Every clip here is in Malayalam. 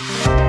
Thank you.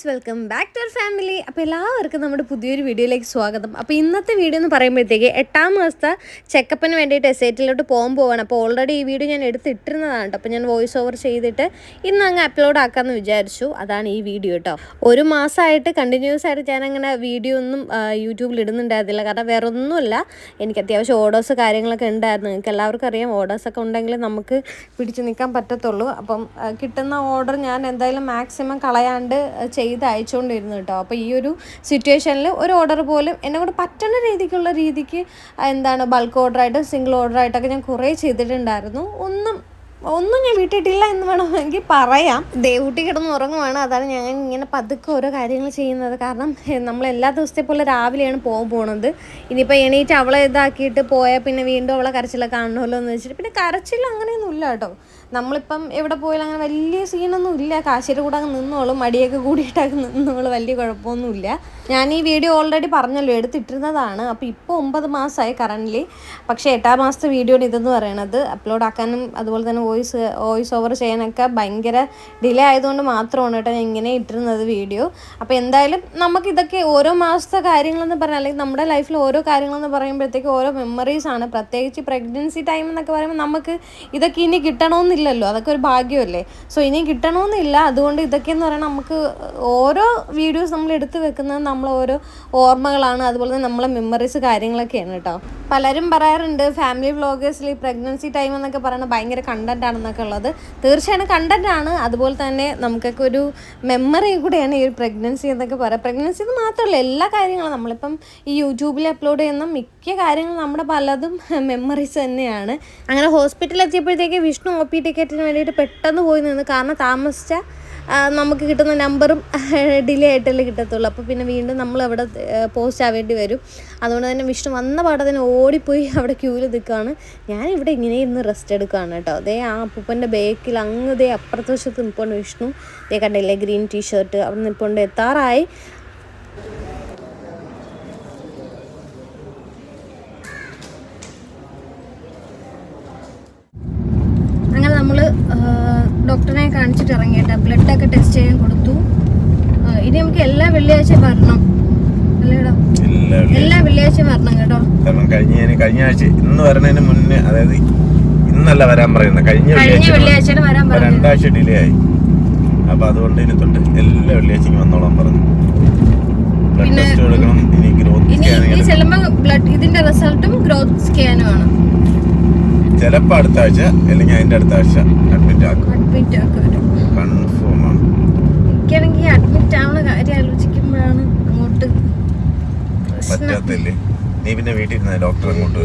Guys welcome back to our family. അപ്പോൾ എല്ലാവർക്കും നമ്മുടെ പുതിയൊരു വീഡിയോയിലേക്ക് സ്വാഗതം. അപ്പോൾ ഇന്നത്തെ വീഡിയോ എന്ന് പറയുമ്പോഴത്തേക്ക് എട്ടാം മാസത്തെ ചെക്കപ്പിന് വേണ്ടിയിട്ട് എസ്റ്റേറ്റിലോട്ട് പോകാൻ പോവാണ്. അപ്പോൾ ഓൾറെഡി ഈ വീഡിയോ ഞാൻ എടുത്തിട്ടിരുന്നതാണ് കേട്ടോ. അപ്പോൾ ഞാൻ വോയിസ് ഓവർ ചെയ്തിട്ട് ഇന്ന് അങ്ങ് അപ്ലോഡ് ആക്കാമെന്ന് വിചാരിച്ചു. അതാണ് ഈ വീഡിയോ കേട്ടോ. ഒരു മാസമായിട്ട് കണ്ടിന്യൂസ് ആയിട്ട് ഞാൻ അങ്ങനെ വീഡിയോ ഒന്നും യൂട്യൂബിൽ ഇടുന്നുണ്ടായിരുന്നില്ല. കാരണം വേറെ ഒന്നുമില്ല എനിക്ക് അത്യാവശ്യം ഓർഡേഴ്സ് കാര്യങ്ങളൊക്കെ ഉണ്ടായിരുന്നു. നിങ്ങൾക്ക് എല്ലാവർക്കും അറിയാം. ഓർഡേഴ്സൊക്കെ ഉണ്ടെങ്കിൽ നമുക്ക് പിടിച്ചു നിൽക്കാൻ പറ്റത്തുള്ളൂ. അപ്പം കിട്ടുന്ന ഓർഡർ ഞാൻ എന്തായാലും മാക്സിമം കളയാണ്ട് ആ, ചെയ്ത് അയച്ചുകൊണ്ടിരുന്നു കേട്ടോ. അപ്പോൾ ഈ ഒരു സിറ്റുവേഷനിൽ ഒരു ഓർഡർ പോലും എന്നെ കൊണ്ട് പറ്റുന്ന രീതിക്കുള്ള രീതിക്ക് എന്താണ് ബൾക്ക് ഓർഡറായിട്ടും സിംഗിൾ ഓർഡറായിട്ടൊക്കെ ഞാൻ കുറേ ചെയ്തിട്ടുണ്ടായിരുന്നു. ഒന്നും ഒന്നും ഞാൻ വിട്ടിട്ടില്ല എന്ന് വേണമെങ്കിൽ പറയാം. ദേവൂട്ടി കിടന്ന് ഉറങ്ങുവാണ്. അതാണ് ഞാൻ ഇങ്ങനെ പതുക്കെ ഓരോ കാര്യങ്ങൾ ചെയ്യുന്നത്. കാരണം നമ്മൾ എല്ലാ ദിവസത്തെ പോലെ രാവിലെയാണ് പോകാൻ പോണത്. ഇനിയിപ്പോൾ എണീറ്റ് അവളെ ഇതാക്കിയിട്ട് പോയാൽ പിന്നെ വീണ്ടും അവളെ കരച്ചിലൊക്കെ കാണണമല്ലോ എന്ന് വെച്ചിട്ട്. പിന്നെ കരച്ചിൽ അങ്ങനെയൊന്നും കേട്ടോ. നമ്മളിപ്പം എവിടെ പോയാലും അങ്ങനെ വലിയ സീനൊന്നും ഇല്ല. കാശിയുടെ കൂടെ അങ്ങ് നിന്നോളും മടിയൊക്കെ കൂടിയിട്ടൊക്കെ നിന്നോളും വലിയ കുഴപ്പമൊന്നുമില്ല. ഞാൻ ഈ വീഡിയോ ഓൾറെഡി പറഞ്ഞല്ലോ എടുത്തിട്ടിരുന്നതാണ്. അപ്പോൾ ഇപ്പോൾ ഒമ്പത് മാസമായി കറന്റ്ലി പക്ഷേ എട്ടാം മാസത്തെ വീഡിയോ ഇതെന്ന് പറയണത്. അപ്ലോഡ് ആക്കാനും അതുപോലെ തന്നെ വോയിസ് വോയിസ് ഓവർ ചെയ്യാനൊക്കെ ഭയങ്കര ഡിലേ ആയതുകൊണ്ട് മാത്രമാണ് കേട്ടോ ഞാൻ ഇങ്ങനെ ഇട്ടിരുന്നത് വീഡിയോ അപ്പോൾ എന്തായാലും നമുക്കിതൊക്കെ ഓരോ മാസത്തെ കാര്യങ്ങളെന്ന് പറഞ്ഞാൽ അല്ലെങ്കിൽ നമ്മുടെ ലൈഫിൽ ഓരോ കാര്യങ്ങളെന്ന് പറയുമ്പോഴത്തേക്ക് ഓരോ മെമ്മറീസാണ് പ്രത്യേകിച്ച് പ്രഗ്നൻസി ടൈം എന്നൊക്കെ പറയുമ്പോൾ നമുക്ക് ഇതൊക്കെ ഇനി കിട്ടണമെന്നില്ലല്ലോ അതൊക്കെ ഒരു ഭാഗ്യമല്ലേ? സോ ഇനി കിട്ടണമെന്നില്ല അതുകൊണ്ട് ഇതൊക്കെയെന്ന് പറയുന്നത് നമുക്ക് ഓരോ വീഡിയോസ് നമ്മൾ എടുത്ത് വെക്കുന്നത് നമ്മൾ ഓരോ ഓർമ്മകളാണ്. അതുപോലെ തന്നെ നമ്മളെ മെമ്മറീസ് കാര്യങ്ങളൊക്കെയാണ് കേട്ടോ പലരും പറയാറുണ്ട് ഫാമിലി വ്ളോഗേഴ്സിൽ ഈ പ്രഗ്നൻസി ടൈം എന്നൊക്കെ പറയുന്നത് ഭയങ്കര കണ്ടന്റ് ആണെന്നൊക്കെ ഉള്ളത്. തീർച്ചയായും കണ്ടന്റ് ആണ്. അതുപോലെ തന്നെ നമുക്കൊക്കെ ഒരു മെമ്മറി കൂടെയാണ് ഈ ഒരു പ്രഗ്നൻസി എന്നൊക്കെ പറയാം. പ്രഗ്നൻസി എന്ന് മാത്രമല്ല എല്ലാ കാര്യങ്ങളും. നമ്മളിപ്പം ഈ യൂട്യൂബിൽ അപ്ലോഡ് ചെയ്യുന്ന മിക്ക കാര്യങ്ങളും നമ്മുടെ പലതും മെമ്മറീസ് തന്നെയാണ്. അങ്ങനെ ഹോസ്പിറ്റലിൽ എത്തിയപ്പോഴത്തേക്ക് വിഷ്ണു ഒ പി ടിക്കറ്റിന് വേണ്ടിയിട്ട് പെട്ടെന്ന് പോയി നിന്ന് കാരണം താമസിച്ച നമുക്ക് കിട്ടുന്ന നമ്പറും ഡിലേ ആയിട്ടല്ലേ കിട്ടത്തുള്ളൂ. അപ്പോൾ പിന്നെ വീണ്ടും നമ്മൾ അവിടെ പോസ്റ്റ് ആവേണ്ടി വരും. അതുകൊണ്ട് തന്നെ വിഷ്ണു വന്ന പാടെ തന്നെ ഓടിപ്പോയി അവിടെ ക്യൂവിൽ നിൽക്കുകയാണ്. ഞാൻ ഇവിടെ ഇങ്ങനെ ഇരുന്ന് റെസ്റ്റ് എടുക്കുകയാണ് കേട്ടോ. അതേ ആ അപ്പൂപ്പന്റെ ബേക്കിൽ അങ്ങ് ഇതേ അപ്പുറത്തെ വശത്ത് നിൽപ്പുണ്ട് വിഷ്ണു. ഇതേ കണ്ടില്ലേ ഗ്രീൻ ടീ ഷർട്ട് അവിടെ നിൽപ്പുണ്ട്. എത്താറായി. അങ്ങനെ നമ്മൾ ഡോക്ടറിനെ കാണിച്ചിട്ട് ഇറങ്ങിയിട്ട് ബ്ലഡൊക്കെ ടെസ്റ്റ് ചെയ്യാൻ കൊടുത്തു. ഇനി നമുക്ക് എല്ലാ വെള്ളിയാഴ്ചയും വരണം. എല്ലാ വെള്ളിയാഴ്ചയും വരണം കേട്ടോ. കാരണം കഴിഞ്ഞ കഴിഞ്ഞ ആഴ്ച ഇന്ന് വരണതിന് മുന്നേ അതായത് ഇന്നല്ല വരാൻ പറയുന്നത്. കഴിഞ്ഞ വെള്ളിയാഴ്ച രണ്ടാഴ്ച ഡിലേ ആയി. അപ്പൊ അതുകൊണ്ട് ഇനി തൊട്ട് എല്ലാ വെള്ളിയാഴ്ചയും വന്നോളാൻ പറഞ്ഞു. ബ്ലഡ് ടെസ്റ്റ് എടുക്കണം ഇനി ഗ്രോത്ത് സ്കാനിങ് ചെല്ലുമ്പോൾ ബ്ലഡ് ഇതിന്റെ റിസൾട്ടും ഗ്രോത്ത് സ്കാനും ആണ്. ചിലപ്പോ അടുത്ത ആഴ്ച അല്ലെങ്കിൽ അതിന്റെ അടുത്ത ആഴ്ച അഡ്മിറ്റ് ആക്കും. അഡ്മിറ്റ് ആക്കും കൺഫേം ആണ്. എനിക്കാണെങ്കിൽ അഡ്മിറ്റ് ആവുന്ന കാര്യം ആലോചിക്കുമ്പോഴാണ് അങ്ങോട്ട് പറ്റാത്തില്ലേ? നീ പിന്നെ വീട്ടിൽ ഇരുന്ന ഡോക്ടർ അങ്ങോട്ട്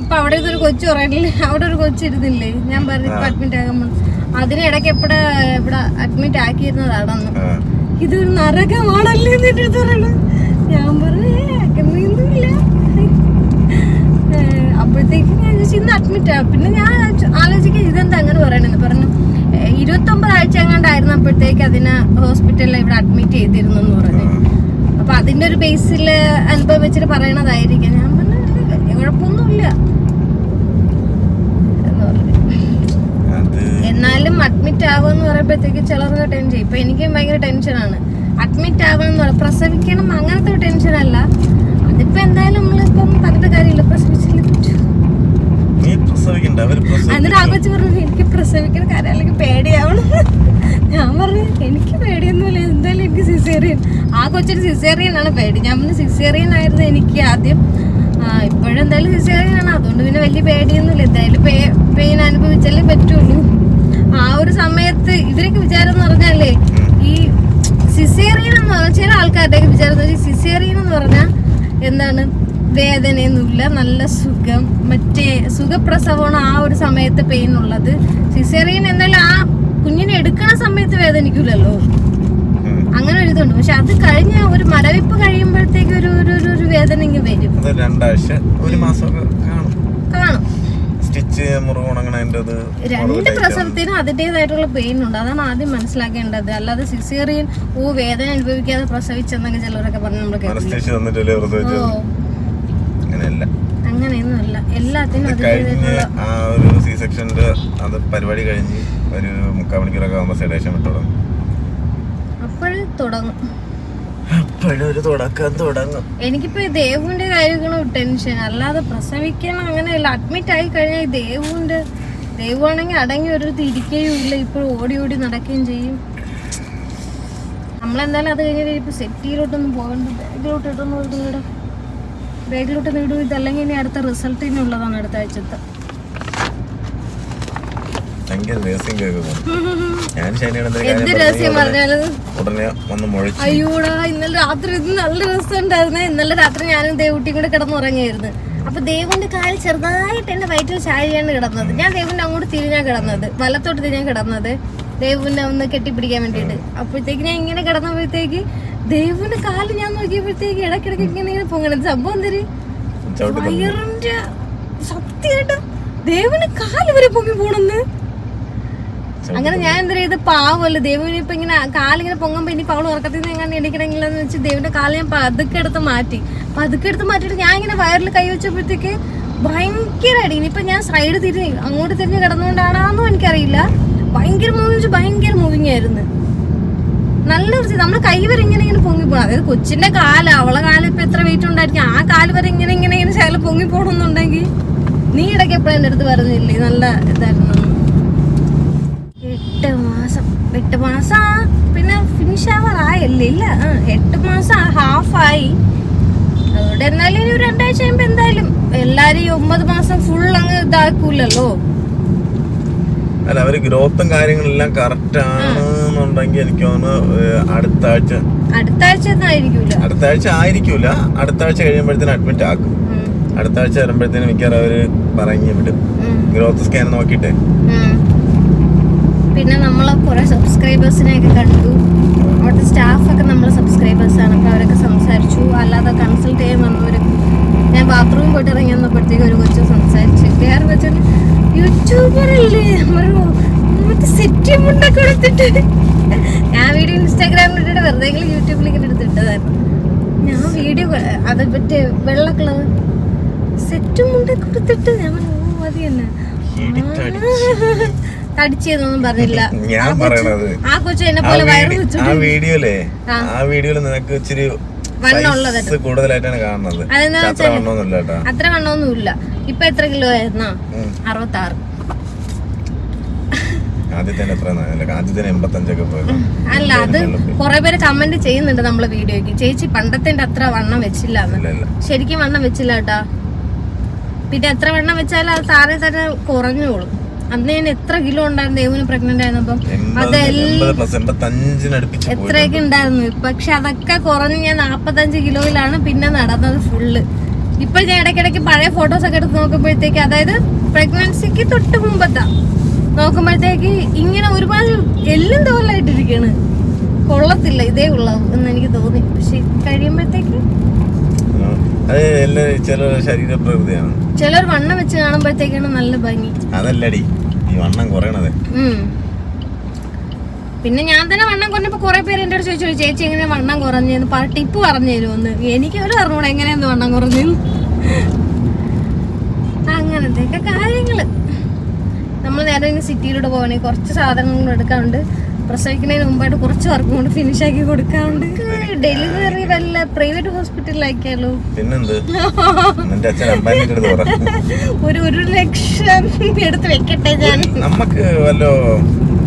ഇപ്പൊ അവിടെ ഇതൊരു കൊച്ചു പറയണില്ലേ അവിടെ ഒരു കൊച്ചു ഇരുന്നില്ലേ? ഞാൻ പറഞ്ഞു അഡ്മിറ്റ് ആകാൻ പോണു. അതിനിടയ്ക്ക് എപ്പോഴാ ഇവിടെ അഡ്മിറ്റ് ആക്കിയിരുന്നതാണെന്ന്. ഇതൊരു നരകമാണല്ലേ എന്നിട്ട് അടുത്ത് ഞാൻ പറഞ്ഞു "ഏ, അങ്ങനെയൊന്നുമില്ല അപ്പോഴത്തേക്ക് ഞാൻ ചോദിച്ചു ഇന്ന് അഡ്മിറ്റ് ആ? പിന്നെ ഞാൻ ആലോചിക്കാൻ ഇതെന്താ അങ്ങനെ പറയണെന്ന് പറഞ്ഞു. ഇരുപത്തൊമ്പത് ആഴ്ച എങ്ങാണ്ടായിരുന്നു അപ്പോഴത്തേക്ക് അതിനെ ഹോസ്പിറ്റലിൽ ഇവിടെ അഡ്മിറ്റ് ചെയ്തിരുന്നു എന്ന് പറഞ്ഞു. അപ്പൊ അതിന്റെ ഒരു ബേസിൽ അനുഭവം വെച്ചിട്ട് പറയണതായിരിക്കും. ഞാൻ പറഞ്ഞു "ഇല്ല, വലിയ കുഴപ്പമൊന്നുമില്ല എന്നാലും അഡ്മിറ്റ് ആവുമെന്ന് പറയുമ്പോഴത്തേക്ക് ചിലർക്ക് ടെൻഷൻ ഇപ്പൊ എനിക്കും ഭയങ്കര ടെൻഷനാണ് അഡ്മിറ്റ് ആവണം എന്ന് പ്രസവിക്കണം അങ്ങനത്തെ അതിപ്പോ എന്തായാലും നമ്മളിപ്പം പറഞ്ഞിട്ട് കാര്യമില്ല. പ്രസവിച്ചില്ല. നീ പ്രസവിക്കണ്ട അവർ എന്നിട്ട് ആ കൊച്ചു പറഞ്ഞു എനിക്ക് പ്രസവിക്കുന്ന കാര്യം അല്ലെങ്കിൽ പേടിയാവണം. ഞാൻ പറഞ്ഞു എനിക്ക് പേടിയൊന്നുമില്ല. എന്തായാലും എനിക്ക് സിസേറിയൻ ആ സിസേറിയൻ ആണ് പേടി. ഞാൻ പറഞ്ഞു സിസേറിയൻ ആയിരുന്നു എനിക്ക് ആദ്യം. ഇപ്പോഴെന്തായാലും സിസേറിയൻ ആണ്. അതുകൊണ്ട് പിന്നെ വലിയ പേടിയൊന്നുമില്ല. എന്തായാലും പെയിൻ അനുഭവിച്ചാലേ പറ്റുള്ളൂ. ആ ഒരു സമയത്ത് ഇവരൊക്കെ വിചാരം എന്ന് പറഞ്ഞാലേ ഈ സിസേറിയൻ എന്ന് പറഞ്ഞാൽ ചില ആൾക്കാരുടെയൊക്കെ വിചാരം സിസേറിയൻ എന്ന് പറഞ്ഞാൽ എന്താണ്? വേദനയൊന്നുമില്ല നല്ല സുഖം. മറ്റേ സുഖപ്രസവമാണ് ആ ഒരു സമയത്ത് പെയിൻ ഉള്ളത്. സിസേറിയൻ എന്തായാലും ആ കുഞ്ഞിനെ എടുക്കണ സമയത്ത് വേദനിക്കൂലല്ലോ. അങ്ങനെ ഒരു ഇതുണ്ട്. പക്ഷെ അത് കഴിഞ്ഞ ഒരു മരവിപ്പ് കഴിയുമ്പോഴത്തേക്ക് ഒരു ഒരു വേദന ഇങ്ങ് വരും. രണ്ടാഴ്ച ഒരു മാസം കാണും. കാണും. സ്റ്റിച്ച് മുറിവ് ഉണങ്ങണതിന്റെ രണ്ട് പ്രസവത്തിനും അതിന്റെതായിട്ടുള്ള പെയിൻ ഉണ്ട്. അതാണ് ആദ്യം മനസ്സിലാക്കേണ്ടത്. അല്ലാതെ സിസേറിയൻ ഓ വേദന അനുഭവിക്കാതെ പ്രസവിച്ചെന്നൊക്കെ ചിലവരൊക്കെ പറഞ്ഞു നമ്മൾ തന്നിട്ടല്ലേ ഓ. അങ്ങനെയല്ല. അങ്ങനെയൊന്നും അല്ല എല്ലാത്തിനും അതിന്റെതായിട്ടുള്ള ആ ഒരു സി സെക്ഷന്റെ അത് പരിപാടി കഴിഞ്ഞ് ഒരു മുക്കാൽ മണിക്കൂറൊക്കെ ആകുമ്പോൾ സെഡേഷൻ വിട്ടോളും. അപ്പോഴും തുടങ്ങും. അപ്പോഴൊരു തുടക്കം തുടങ്ങും. എനിക്കിപ്പോ ദേവുവിന്റെ കാര്യങ്ങളും ടെൻഷൻ അല്ലാതെ പ്രസവിക്കണം അങ്ങനെയല്ല. അഡ്മിറ്റ് ആയി കഴിഞ്ഞാൽ ദേവുവിന്റെ ദേവുവാണെങ്കിൽ അടങ്ങി ഒരു തിരിക്കുകയും ഇല്ല. ഇപ്പോൾ ഓടി ഓടി നടക്കുകയും ചെയ്യും. നമ്മളെന്തായാലും അത് കഴിഞ്ഞാൽ ഇപ്പൊ സെറ്റിയിലോട്ടൊന്നും പോകണ്ട. ബാഗിലോട്ട് ഇട്ടൊന്നും ഇടുന്നിട ബാഗിലോട്ട് ഇടും ഇതല്ലെങ്കിൽ ഇനി അടുത്ത റിസൾട്ടിനുള്ളതാണ് അടുത്ത ആഴ്ചത്തെ. ഭയങ്കര രഹസ്യം കേൾക്കുന്നു. ഞാൻ ശനിയുടെ എന്ത് രഹസ്യം പറഞ്ഞാലും? ഉടനെ വന്ന് മുഴച്ചു. അയ്യോടാ ഇന്നലെ രാത്രി ഇത് നല്ല രസം ഉണ്ടായിരുന്നു. ഇന്നലെ രാത്രി ഞാനും ദേവുട്ടി കൂടെ കിടന്നുറങ്ങിയായിരുന്നു അപ്പൊ ദേവിന്റെ കാലിൽ ചെറുതായിട്ട് എന്റെ വയറ്റിൽ ചാഴിയാണ് കിടന്നത്. ഞാൻ ദേവിന്റെ അങ്ങോട്ട് തിരിഞ്ഞാ കിടന്നത്. വലത്തോട്ട് തിരിഞ്ഞാ കിടന്നത്. ദേവിനെ ഒന്ന് കെട്ടിപ്പിടിക്കാൻ വേണ്ടിയിട്ട്. അപ്പോഴത്തേക്ക് ഞാൻ ഇങ്ങനെ കിടന്നപ്പോഴത്തേക്ക് ദേവിന്റെ കാൽ ഞാൻ നോക്കിയപ്പോഴത്തേക്ക് ഇടക്കിടക്ക് ഇങ്ങനെ ഇങ്ങനെ പൊങ്ങണത് സംഭവം തരി ചവിട്ടി തന്നു. വയറിന്റെ ശക്തിയായിട്ട് ദേവുന് കാൽ വരെ പൊങ്ങി പോണെന്ന് അങ്ങനെ ഞാൻ എന്താ ചെയ്ത് പാവമല്ല? ദൈവം ഇപ്പൊ ഇങ്ങനെ കാലിങ്ങനെ പൊങ്ങുമ്പോ ഇനി അവൾ ഉറക്കത്തിൽ നിന്ന് എങ്ങനെ എണീക്കണമെങ്കിലെന്ന് വെച്ച് ദേവിന്റെ കാൽ ഞാൻ പതുക്കെ എടുത്ത് മാറ്റി. പതുക്കെ എടുത്ത് മാറ്റിയിട്ട് ഞാൻ ഇങ്ങനെ വയറിൽ കൈ വെച്ചപ്പോഴത്തേക്ക് അടി. ഇനിയിപ്പൊ ഞാൻ സൈഡ് തിരിഞ്ഞ് അങ്ങോട്ട് തിരിഞ്ഞ് കിടന്നുകൊണ്ടാണോന്നും എനിക്കറിയില്ല. ഭയങ്കര മൂവിങ് ഭയങ്കര മൂവിങ് ആയിരുന്നു നല്ല വൃത്തി നമ്മൾ കൈ വരെ ഇങ്ങനെ ഇങ്ങനെ പൊങ്ങി പോകണം അതായത് കൊച്ചിന്റെ കാല അവളെ കാലം ഇപ്പൊ എത്ര വെയിറ്റ് ഉണ്ടായിരിക്കും? ആ കാൽ വരെ ഇങ്ങനെ ഇങ്ങനെ ഇങ്ങനെ ശകലം പൊങ്ങി പോകണമെന്നുണ്ടെങ്കിൽ നീ ഇടയ്ക്ക് എപ്പോഴും എന്റെ അടുത്ത് പറഞ്ഞില്ലേ? നല്ല ഇതായിരുന്നു. മാസം എട്ട് മാസം പിന്നെ ഫിനിഷ് ആവാറായല്ലേ? ഇല്ല എട്ട് മാസം ഹാഫായി അതുകൊണ്ട് എന്നാലും ഇനി ഒരു രണ്ടാഴ്ച കഴിയുമ്പോ എന്തായാലും എല്ലാരും ഈ ഒമ്പത് മാസം ഫുൾ അങ്ങ് ഇതാക്കൂലല്ലോ. അല്ല അവർ ഗ്രോത്തും കാര്യങ്ങളെല്ലാം കറക്റ്റ് ആണെന്നുണ്ടെങ്കിൽ എനിക്ക് തോന്നുന്നു അടുത്ത ആഴ്ച. അടുത്ത ആഴ്ച അടുത്ത ആഴ്ച ആയിരിക്കൂല. അടുത്ത ആഴ്ച കഴിയുമ്പോഴത്തേനും അഡ്മിറ്റ് ആക്കും. അടുത്ത ആഴ്ച വരുമ്പോഴത്തേനും മിക്കവാറും അവർ പറഞ്ഞു വിടും. ഗ്രോത്ത് സ്കാൻ നോക്കിയിട്ടേ. ഉം. പിന്നെ നമ്മൾ കുറെ സബ്സ്ക്രൈബേഴ്സിനെയൊക്കെ കണ്ടു. അവിടുത്തെ സ്റ്റാഫൊക്കെ നമ്മൾ സബ്സ്ക്രൈബേഴ്സാണ് അപ്പോൾ അവരൊക്കെ സംസാരിച്ചു. അല്ലാതെ കൺസൾട്ട് ചെയ്യാൻ വന്നവർ ഞാൻ ബാത്റൂമിൽ പോയിട്ട് ഇറങ്ങി വന്നപ്പോഴത്തേക്ക് ഒരു കൊച്ചു സംസാരിച്ചു. വേറെ കൊച്ചു യൂട്യൂബർ അല്ലേ? നമ്മൾ മറ്റേ സെറ്റ് മുണ്ടൊക്കെ എടുത്തിട്ട് ഞാൻ വീഡിയോ ഇൻസ്റ്റാഗ്രാമിൽ ഇട്ടിട്ട് വെറുതെ യൂട്യൂബിൽ ഇങ്ങനെ എടുത്തിട്ടതായിരുന്നു ഞാൻ വീഡിയോ അത് മറ്റേ വെള്ള കളർ സെറ്റ് മുണ്ടൊക്കെ എടുത്തിട്ട് ഞാൻ ഓ അത് തന്നെ. തടിച്ചെന്നൊന്നും പറഞ്ഞില്ല. ഞാൻ പറയണത്. ആ കൊച്ചു എന്നെ ആ പോലെ വയറ് ആ വീഡിയോയിലേ ആ. വീഡിയോയിൽ നിനക്ക് ഇച്ചിരി കൂടുതലായിട്ടാണ് കാണുന്നത്. അത്ര വണ്ണമൊന്നുമില്ല കേട്ടാ. അത്ര വണ്ണമൊന്നുമില്ല. ഇപ്പൊ എത്ര കിലോ ആയിരുന്നാ. അറുപത്തി ആറ് അല്ല അത് കുറെ പേര് കമന്റ് ചെയ്യുന്നുണ്ട് നമ്മളെ വീഡിയോക്ക് ചേച്ചി പണ്ടത്തെ അത്ര വണ്ണം വെച്ചില്ല ശരിക്കും വണ്ണം വെച്ചില്ല കേട്ടാ. പിന്നെ എത്ര വണ്ണം വെച്ചാലും അത് താരെ തന്നെ കുറഞ്ഞോളും. അന്ന് ഞാൻ എത്ര കിലോ ഉണ്ടായിരുന്നു ദേവന് പ്രഗ്നന്റ് ആയിരുന്നപ്പം? അതെല്ലാം എത്രയൊക്കെ ഉണ്ടായിരുന്നു? പക്ഷെ അതൊക്കെ കുറഞ്ഞ് ഞാൻ നാപ്പത്തഞ്ച് കിലോയിലാണ് പിന്നെ നടന്നത് ഫുള്ള് ഇപ്പൊ ഞാൻ ഇടയ്ക്കിടയ്ക്ക് പഴയ ഫോട്ടോസ് ഒക്കെ എടുത്ത് നോക്കുമ്പോഴത്തേക്ക് അതായത് പ്രഗ്നൻസിക്ക് തൊട്ട് മുമ്പത്താ. നോക്കുമ്പോഴത്തേക്ക് ഇങ്ങനെ ഒരുപാട് എല്ലും തോലായിട്ടിരിക്കാണ് കൊള്ളത്തില്ല ഇതേ ഉള്ളൂ എന്ന് എനിക്ക് തോന്നി. പക്ഷെ കഴിയുമ്പോഴത്തേക്ക് ചിലർ വണ്ണം വെച്ച് കാണുമ്പോഴത്തേക്കാണ് നല്ല ഭംഗി. അതല്ലടി. വണ്ണം കുറയണത്. പിന്നെ ഞാൻ തന്നെ വണ്ണം കുറഞ്ഞപ്പോ കുറെ പേര് എന്റെ ചോദിച്ചു ചേച്ചി എങ്ങനെ വണ്ണം കുറഞ്ഞെന്ന് ടിപ്പ് പറഞ്ഞു തരുമെന്ന് എനിക്ക് ഒരു അറിഞ്ഞൂടെ എങ്ങനെയെന്ന് വണ്ണം കുറഞ്ഞു അങ്ങനത്തെയൊക്കെ കാര്യങ്ങൾ. നമ്മൾ നേരെ സിറ്റിയിലൂടെ പോകണേ കുറച്ച് സാധനങ്ങൾ എടുക്കാനുണ്ട്. പ്രസവിക്കുന്നതിന് മുമ്പായിട്ട് കുറച്ച് വർക്കും കൊണ്ട് ഫിനിഷ് ആക്കി കൊടുക്കാനുണ്ട് ഡെലിവറി വല്ല പ്രൈവറ്റ് ഹോസ്പിറ്റലിലാക്കിയാലോ പിന്നെന്ത്? നിന്റെ അച്ഛൻ അമ്പാനിന്റെ അടുത്ത് പറ. ഒരു ഒരു ലക്ഷം എടുത്ത് വെക്കട്ടെ ഞാൻ. നമുക്ക് വല്ല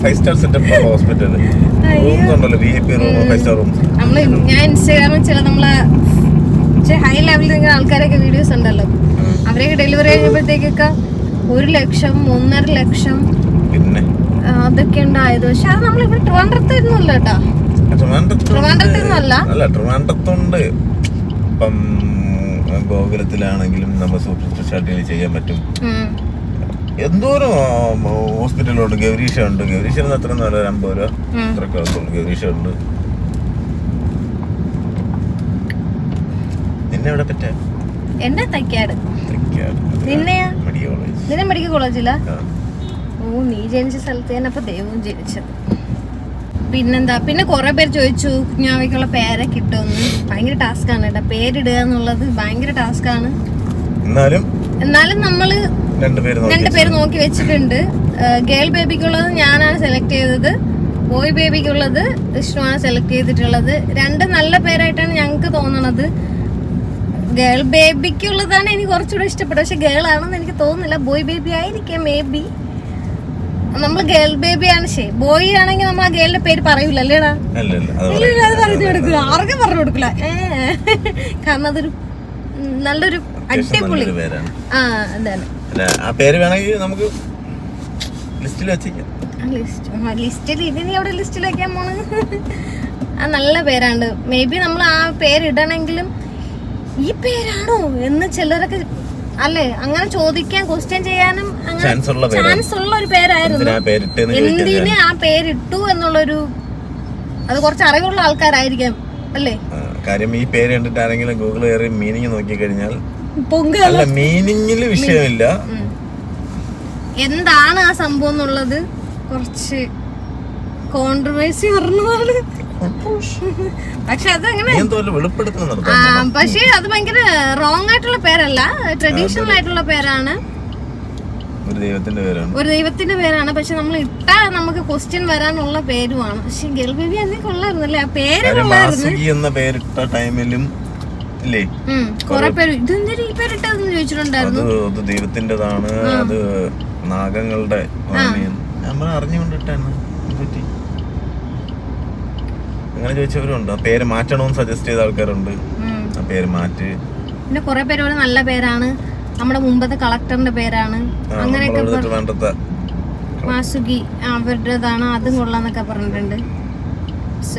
five star setup hospital rooms ഉണ്ടല്ലോ V I P room five star നമ്മൾ ഞാൻ ഇൻസ്റ്റാഗ്രാമിൽ ചില നമ്മളെ ഹൈ ലെവലിൽ നിൽക്കുന്ന ആൾക്കാരൊക്കെ വീഡിയോസ് ഉണ്ടല്ലോ. അവരെയൊക്കെ ഡെലിവറി കഴിഞ്ഞപ്പോഴത്തേക്കൊക്കെ ഒരു ലക്ഷം ഒന്നര ലക്ഷം അതൊക്കെ ഉണ്ടായത്. പക്ഷെ അത് നമ്മൾ ഇവിടെ ട്രിവാൻഡ്രത്തായിരുന്നല്ല കേട്ടാ. അല്ല ട്രിവാൻഡ്രത്തുണ്ട്. ഇപ്പം ഗോകുലത്തിലാണെങ്കിലും നമ്മൾ സൂപ്പർ സ്പെഷ്യാലിറ്റിയിൽ ചെയ്യാൻ പറ്റും. എന്തോരം ഹോസ്പിറ്റലുണ്ട് ഗൗരീഷ ഉണ്ട് ഗൗരീഷ അത്ര നല്ല ഒരു അമ്പത് രൂപ. അത്രയൊക്കെ ഗൗരീഷ ഉണ്ട് നിന്നെ എവിടെ പറ്റാ എന്നെ തയ്ക്കാട്. തൃക്കാട്. നിന്നെയാ? Medical college. നിന്നെ മെഡിക്കൽ കോളേജിലാ. ഓ നീ ജനിച്ച സ്ഥലത്ത് തന്നെ അപ്പൊ ദൈവവും ജനിച്ചത്. പിന്നെന്താ? പിന്നെ കുറെ പേര് ചോദിച്ചു കുഞ്ഞാവയ്ക്കുള്ള പേരെ കിട്ടുമെന്ന് ഭയങ്കര ടാസ്ക് ആണ് കേട്ടോ. പേരിടുക എന്നുള്ളത് ഭയങ്കര ടാസ്ക് ആണ്. എന്നാലും എന്നാലും നമ്മൾ രണ്ട് പേര് നോക്കി വെച്ചിട്ടുണ്ട്. ഗേൾ ബേബിക്കുള്ളത് ഞാനാണ് സെലക്ട് ചെയ്തത്. ബോയ് ബേബിക്കുള്ളത് വിഷ്ണുവാണ് സെലക്ട് ചെയ്തിട്ടുള്ളത്. രണ്ട് നല്ല പേരായിട്ടാണ് ഞങ്ങൾക്ക് തോന്നണത്. ഗേൾ ബേബിക്കുള്ളതാണ് എനിക്ക് കുറച്ചുകൂടെ ഇഷ്ടപ്പെട്ടത്. പക്ഷെ ഗേൾ ആണെന്ന് എനിക്ക് തോന്നുന്നില്ല. ബോയ് ബേബി ആയിരിക്കാം മേ ബി. നമ്മൾ ഗേൾ ബേബി ആണ് ശരി ബോയ് ആണെങ്കിൽ നമ്മൾ ആ ഗേളിന്റെ പേര് പറയൂല അല്ലേടാ? അല്ല അല്ല. അത് പറഞ്ഞു കൊടുക്കുക ആർക്കും പറഞ്ഞു കൊടുക്കില്ല കാരണം അതൊരു നല്ലൊരു അടിപൊളി ആ അതാണ്. പേര് വേണമെങ്കിൽ നമുക്ക് ലിസ്റ്റിൽ വെച്ചേക്കാം. ലിസ്റ്റ് ലിസ്റ്റിൽ എവിടെ ലിസ്റ്റിൽ വെക്കാൻ പോണ്? ആ നല്ല പേരാണ്ട് മേ ബി നമ്മൾ ആ പേരിടണമെങ്കിലും ഈ പേരാണോ എന്ന് ചിലരൊക്കെ അല്ലേ? അങ്ങനെ ചോദിക്കാൻ ക്വസ്റ്റ്യൻ ചെയ്യാനും ചാൻസ് ഉള്ള ഒരു പേരായിരുന്നു. എന്തിനാ ആ പേരിട്ടു എന്നുള്ളൊരു അത് കുറച്ച് അറിവുള്ള ആൾക്കാരായിരിക്കാം അല്ലേ? കാര്യം ഈ പേര് കണ്ടിട്ട് ആരെങ്കിലും ഗൂഗിൾ കയറി മീനിങ് നോക്കി കഴിഞ്ഞാൽ അല്ല മീനിങ്ങിൽ വിഷയമില്ല. എന്താണ് ആ സംഭവം എന്നുള്ളത് കുറച്ച് കോൺട്രവേഴ്സി പറഞ്ഞതാണ് പക്ഷെ പക്ഷേ അത് ഭയങ്കര റോങ് ആയിട്ടുള്ള പേരല്ല. ട്രഡീഷണൽ ആയിട്ടുള്ള പേരാണ്. ഒരു ദൈവത്തിന്റെ പേരാണ്. ഒരു ദൈവത്തിന്റെ പേരാണ്. പക്ഷെ നമ്മൾ ഇട്ടാ നമുക്ക് ക്വസ്റ്റ്യൻ വരാനുള്ള പേരുമാണ്. പക്ഷെ ഗേൾ ബേബി അന്നേ കൊള്ളായിരുന്നല്ലേ? ആ പേര് കാര്യം കൊള്ളായിരുന്നു. എന്ന പേരിട്ട ടൈമിലും ഇല്ലേ? കൊറേ പേര് ഇതെന്തൊരു ഈ ചോദിച്ചിട്ടുണ്ടായിരുന്നു. അത് അത് നാഗങ്ങളുടെ നമ്മൾ അറിഞ്ഞുകൊണ്ടിട്ടാണ് പറ്റി? അങ്ങനെ ചോദിച്ചവരുണ്ട്. ആ പേര് മാറ്റണമെന്ന് സജസ്റ്റ് ചെയ്ത ആൾക്കാരുണ്ട്. ആ പേര് മാറ്റി. പിന്നെ കുറെ പേരോട് നല്ല പേരാണ്. നമ്മുടെ മുമ്പത്തെ കളക്ടറിന്റെ പേരാണ്. അങ്ങനെയൊക്കെ മാസുകി അവരുടേതാണ് അതും കൊള്ളാന്നൊക്കെ പറഞ്ഞിട്ടുണ്ട്.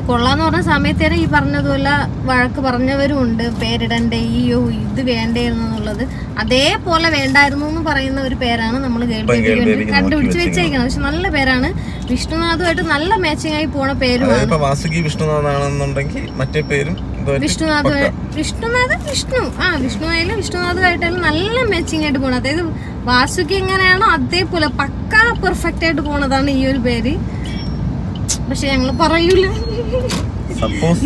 കൊള്ളാന്ന് പറഞ്ഞ സമയത്തേരെ ഈ പറഞ്ഞതുപോലെ വഴക്ക് പറഞ്ഞവരും ഉണ്ട് പേരിടണ്ടേ ഈയോ ഇത് വേണ്ടായിരുന്നു എന്നുള്ളത്. അതേപോലെ വേണ്ടായിരുന്നു എന്ന് പറയുന്ന ഒരു പേരാണ് നമ്മൾ കണ്ടുപിടിച്ച് വെച്ചേക്കുന്നത് പക്ഷെ നല്ല പേരാണ്. വിഷ്ണുനാഥുമായിട്ട് നല്ല മാച്ചിങ് ആയി പോണ പേരുമാണ്. വാസുകി വിഷ്ണുനാഥാണെന്നുണ്ടെങ്കിൽ മറ്റേ പേരും വിഷ്ണുനാഥ്. വിഷ്ണുനാഥ് വിഷ്ണു. ആ വിഷ്ണു ആയാലും വിഷ്ണുനാഥുമായിട്ടായാലും നല്ല മാച്ചിങ് ആയിട്ട് പോണത് അതായത് വാസുകി എങ്ങനെയാണോ അതേപോലെ പക്കാ പെർഫെക്റ്റ് ആയിട്ട് പോണതാണ് ഈ ഒരു പേര്. പക്ഷെ ഞങ്ങൾ പറയൂല.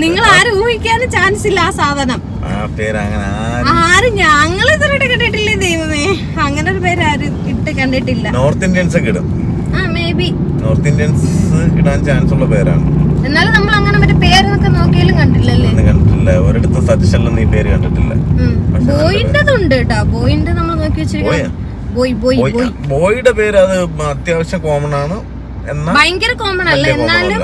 നിങ്ങൾ ആരും ഊഹിക്കാനും ചാൻസ് ഇല്ല ആ സാധനം. ആരും ഞങ്ങൾ ഇതുവരെ കണ്ടിട്ടില്ലേ ദൈവമേ? അങ്ങനെ ഒരു പേര് ആരും ഇട്ട് കണ്ടിട്ടില്ല. നോർത്ത് ഇന്ത്യൻസ് ഒക്കെ ഇടും. ആ മേ ബി നോർത്ത് ഇന്ത്യൻസ് ഇടാൻ ചാൻസ് ഉള്ള പേരാണ്. എന്നാലും നമ്മൾ അങ്ങനെ മറ്റേ പേരൊക്കെ നോക്കിയാലും കണ്ടില്ലല്ലേ? കണ്ടിട്ടില്ല. ഒരിടത്തും സജഷനിലൊന്നും ഈ പേര് കണ്ടിട്ടില്ല. ബോയിന്റെതുണ്ട് കേട്ടോ ബോയിന്റെ നമ്മൾ നോക്കി വെച്ചിരിക്കുന്നത് ബോയ് ബോയ് ബോയ് ബോയ് ബോയുടെ പേര് അത് അത്യാവശ്യം കോമൺ ആണ്. ഭയങ്കര കോമൺ അല്ല. എന്നാലും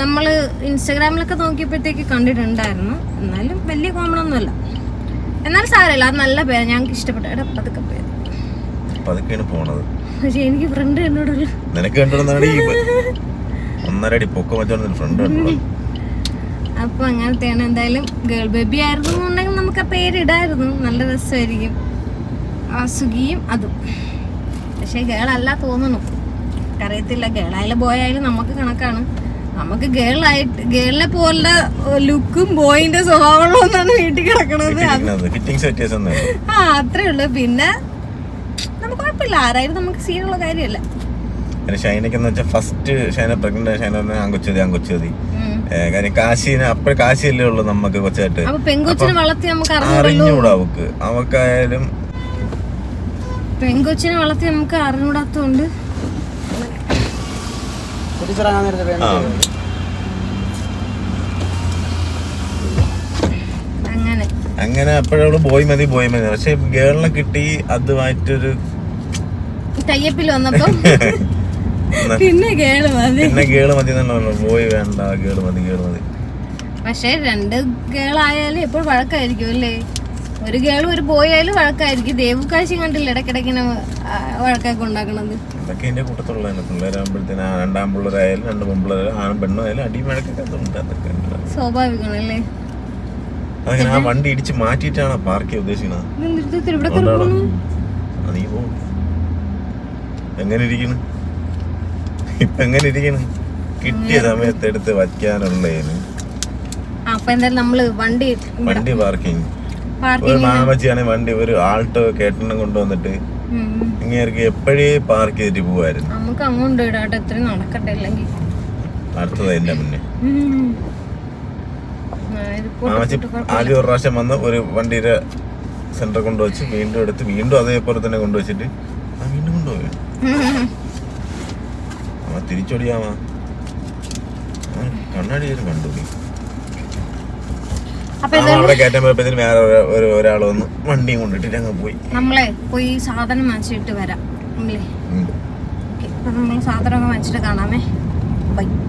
നമ്മൾ ഇൻസ്റ്റാഗ്രാമിലൊക്കെ നോക്കിയപ്പോഴത്തേക്ക് കണ്ടിട്ടുണ്ടായിരുന്നു. എന്നാലും വലിയ കോമൺ ഒന്നുമല്ല. എന്നാലും സാരമില്ല. അത് നല്ല പേര്. ഞങ്ങൾക്ക് ഇഷ്ടപ്പെട്ട. എടാ പതുക്കെ പേര് പതുക്കെയാണ് പോണത്. പക്ഷെ എനിക്ക് ഫ്രണ്ട് എന്നോട് നിനക്ക് ഒന്നര അടി പൊക്കം വെച്ചോണ്ട് ഫ്രണ്ട് അപ്പൊ അങ്ങനത്തെയാണ്. എന്തായാലും ഗേൾ ബേബി ആയിരുന്നു എന്നുണ്ടെങ്കിൽ നമുക്ക് ആ പേര് ഇടായിരുന്നു നല്ല രസമായിരിക്കും. ആസുഖിയും അതും. പക്ഷെ ഗേൾ അല്ല തോന്നുന്നു. അറിയത്തില്ല ഗേളായാലും ബോയായാലും ബോയ് ആയാലും നമുക്ക് കണക്കാണ്. നമുക്ക് ഗേളായിട്ട് ഗേളിനെ പോലെ ലുക്കും ബോയിന്റെ സ്വഭാവമുള്ള ഒന്നാണ് വീട്ടിൽ കിടക്കണത്. ആ അത്രേ ഉള്ളു. പിന്നെ നമുക്ക് കുഴപ്പമില്ല. ആരായാലും നമുക്ക് സീനുള്ള കാര്യമല്ല. വെച്ചാൽ ഫസ്റ്റ് ഷൈന പ്രഗ്നന്റ് ഷൈന പറഞ്ഞാൽ ആങ്കൊച്ചതി ആങ്കൊച്ചതി ഉം. കാര്യം കാശിന് അപ്പഴ കാശിയല്ലേ ഉള്ളു നമുക്ക് കൊച്ചായിട്ട് അറിഞ്ഞൂടാ അവക്ക്. അവക്കായാലും പെങ്കൊച്ചിനെ വളർത്തി നമുക്ക് അറിഞ്ഞൂടാത്തോണ്ട് കുതിച്ചിറങ്ങാൻ നേരത്തെ അങ്ങനെ. അപ്പോഴവൾ ബോയ് മതി ബോയ് മതി. പക്ഷെ ഗേളിനെ കിട്ടി അതുമായിട്ടൊരു വന്നപ്പോ എന്നാ, പിന്നെ കേൾ മതി. പിന്നെ ഗേൾ മതി പോയി പറഞ്ഞു ബോയ് വേണ്ട ഗേൾ മതി ഗേൾ മതി. പക്ഷെ രണ്ട് ഗേളായാലും എപ്പോഴും വഴക്കായിരിക്കും അല്ലേ? ഒരു ഗേൾ ഒരു ബോയ് ആയാലും വഴക്കായിരിക്കും. ദേവുക്കാഴ്ച കണ്ടില്ല? ഇടയ്ക്കിടയ്ക്ക് വഴക്കൊക്കെ ഉണ്ടാക്കണത്. അതൊക്കെ എന്റെ കൂട്ടത്തുള്ളതാണ് പിള്ളേരാകുമ്പോഴത്തേന് രണ്ടാം പിള്ളേരായാലും രണ്ട് പെൺപിള്ളേരായാലും ആണും പെണ്ണും ആയാലും അടി വഴക്കൊക്കെ സ്വാഭാവികമാണല്ലേ അതൊക്കെ ഉണ്ട്. അതങ്ങനെ ആ വണ്ടി ഇടിച്ച് മാറ്റിയിട്ടാണ് പാർക്ക് ചെയ്യാൻ ഉദ്ദേശിക്കുന്നത്. നീ പോ. എങ്ങനെ ഇരിക്കണ് ഇപ്പൊ എങ്ങനെ ഇരിക്കണ് കിട്ടിയ സമയത്ത് എടുത്ത് വയ്ക്കാനുള്ളതിന്. അപ്പൊ എന്തായാലും നമ്മൾ വണ്ടി വണ്ടി പാർക്കിങ് ഒരു മാമച്ചിയാണ് വണ്ടി ഒരു ആൾട്ടോ കേട്ടെണ്ണം കൊണ്ടുവന്നിട്ട്. ഇങ്ങേർക്ക് എപ്പോഴേ പാർക്ക് ചെയ്തിട്ട് പോവായിരുന്നു? നമുക്ക് അങ്ങോട്ട് ഇടാട്ടെ എത്ര നടക്കട്ടെ അല്ലെങ്കിൽ അടുത്തത് എന്റെ മുന്നേ. മാമച്ചി ആദ്യം ഒരു പ്രാവശ്യം വന്ന് ഒരു വണ്ടിയുടെ സെന്റർ കൊണ്ടുവച്ച് വീണ്ടും എടുത്ത് വീണ്ടും അതേപോലെ തന്നെ കൊണ്ടുവച്ചിട്ട് ആ വീണ്ടും കൊണ്ടുപോയി. ആ തിരിച്ചൊടിയാവാ കണ്ണാടി കണ്ടു നീ അവിടെ കയറ്റാൻ പോയപ്പോഴത്തേന് വേറെ ഒരു- ഒരു ഒരാൾ വന്ന് വണ്ടിയും കൊണ്ടിട്ട് അങ്ങ് പോയി. നമ്മളെ പോയി സാധനം വാങ്ങിച്ചിട്ട് വരാം. നമ്മളെ നമ്മൾ സാധനമൊക്കെ വാങ്ങിച്ചിട്ട് കാണാമേ. ബൈ.